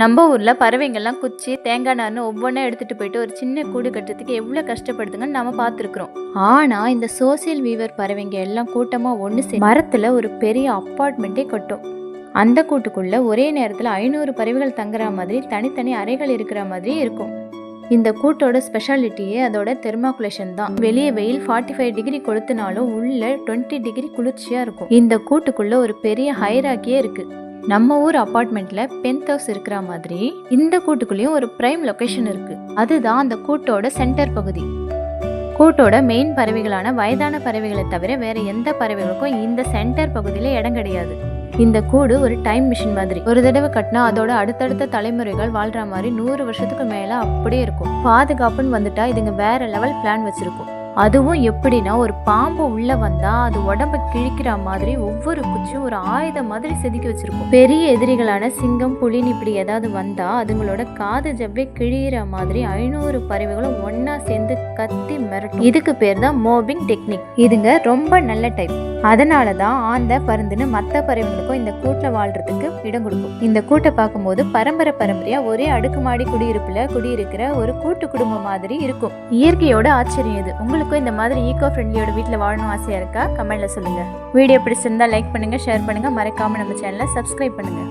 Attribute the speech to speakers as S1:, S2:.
S1: நம்ம ஊரில் பறவைங்கள்லாம் குச்சி தேங்காய் நார்னு ஒவ்வொன்றா எடுத்துகிட்டு போயிட்டு ஒரு சின்ன கூடு கட்டுறதுக்கு எவ்வளோ கஷ்டப்படுதுங்கன்னு நம்ம பார்த்துருக்குறோம் ஆனால் இந்த சோசியல் வீவர் பறவைங்க எல்லாம் கூட்டமாக ஒன்று சே மரத்தில் ஒரு பெரிய அப்பார்ட்மெண்ட்டே கட்டும். அந்த கூட்டுக்குள்ளே ஒரே நேரத்தில் ஐநூறு பறவைகள் தங்குற மாதிரி தனித்தனி அறைகள் இருக்கிற மாதிரி இருக்கும். இந்த கூட்டோட ஸ்பெஷாலிட்டியே அதோட தெர்மாகுலேஷன் தான். வெளியே வெயில் ஃபார்ட்டி ஃபைவ் டிகிரி கொளுத்துனாலும் உள்ள டுவெண்ட்டி டிகிரி குளிர்ச்சியாக இருக்கும். இந்த கூட்டுக்குள்ளே ஒரு பெரிய ஹைராக்கியே இருக்குது நம்ம ஊர் அப்பார்ட்மெண்ட்ல பென்த் ஹவுஸ் இருக்கிற மாதிரி இந்த கூட்டுக்குள்ளேயும் ஒரு பிரைம் லொகேஷன் இருக்கு. அதுதான் அந்த கூட்டோட சென்டர் பகுதி. கூட்டோட மெயின் பறவைகளான வயதான பறவைகளை தவிர வேற எந்த பறவைகளுக்கும் இந்த சென்டர் பகுதியில இடம் கிடையாது. இந்த கூடு ஒரு டைம் மிஷின் மாதிரி. ஒரு தடவை கட்டினா அதோட அடுத்தடுத்த தலைமுறைகள் வாழ்ற மாதிரி நூறு வருஷத்துக்கு மேல அப்படியே இருக்கும். பாதுகாப்புன்னு வந்துட்டா இதுங்க வேற லெவல் பிளான் வச்சிருக்கும். அதுவும் எப்படின்னா ஒரு பாம்பு உள்ள வந்தா அது உடம்ப கிழிக்கிற மாதிரி ஒவ்வொரு குச்சியும் ஒரு ஆயுதம் மாதிரி செதுக்கி வச்சிருக்கும். பெரிய எதிரிகளான சிங்கம் புலின்னு இப்படி ஏதாவது வந்தா அதுங்களோட காது ஜவ்வே கிழியிற மாதிரி ஐநூறு பறவைகளும் ஒன்றா சேர்ந்து கத்தி மிரட்டும். இதுக்கு பேர் தான் மோபிங் டெக்னிக். இதுங்க ரொம்ப நல்ல டைப் அதனால தான் ஆந்த பருந்துன்னு மற்ற பறவைகளுக்கும் இந்த கூட்டில் வாழ்றதுக்கு இடம் கொடுக்கும். இந்த கூட்டை பார்க்கும்போது பரம்பரை பரம்பரையா ஒரே அடுக்குமாடி குடியிருப்புல குடியிருக்கிற ஒரு கூட்டு குடும்பம் மாதிரி இருக்கும். இயற்கையோட ஆச்சரியம் இது. உங்களுக்கும் இந்த மாதிரி ஈகோ ஃப்ரெண்ட்லியோட வீட்டில் வாழணும் ஆசையா இருக்கா? கமெண்ட்ல சொல்லுங்க. வீடியோ பிடிச்சிருந்தா லைக் பண்ணுங்க ஷேர் பண்ணுங்க. மறக்காம நம்ம சேனலை சப்ஸ்கிரைப் பண்ணுங்க.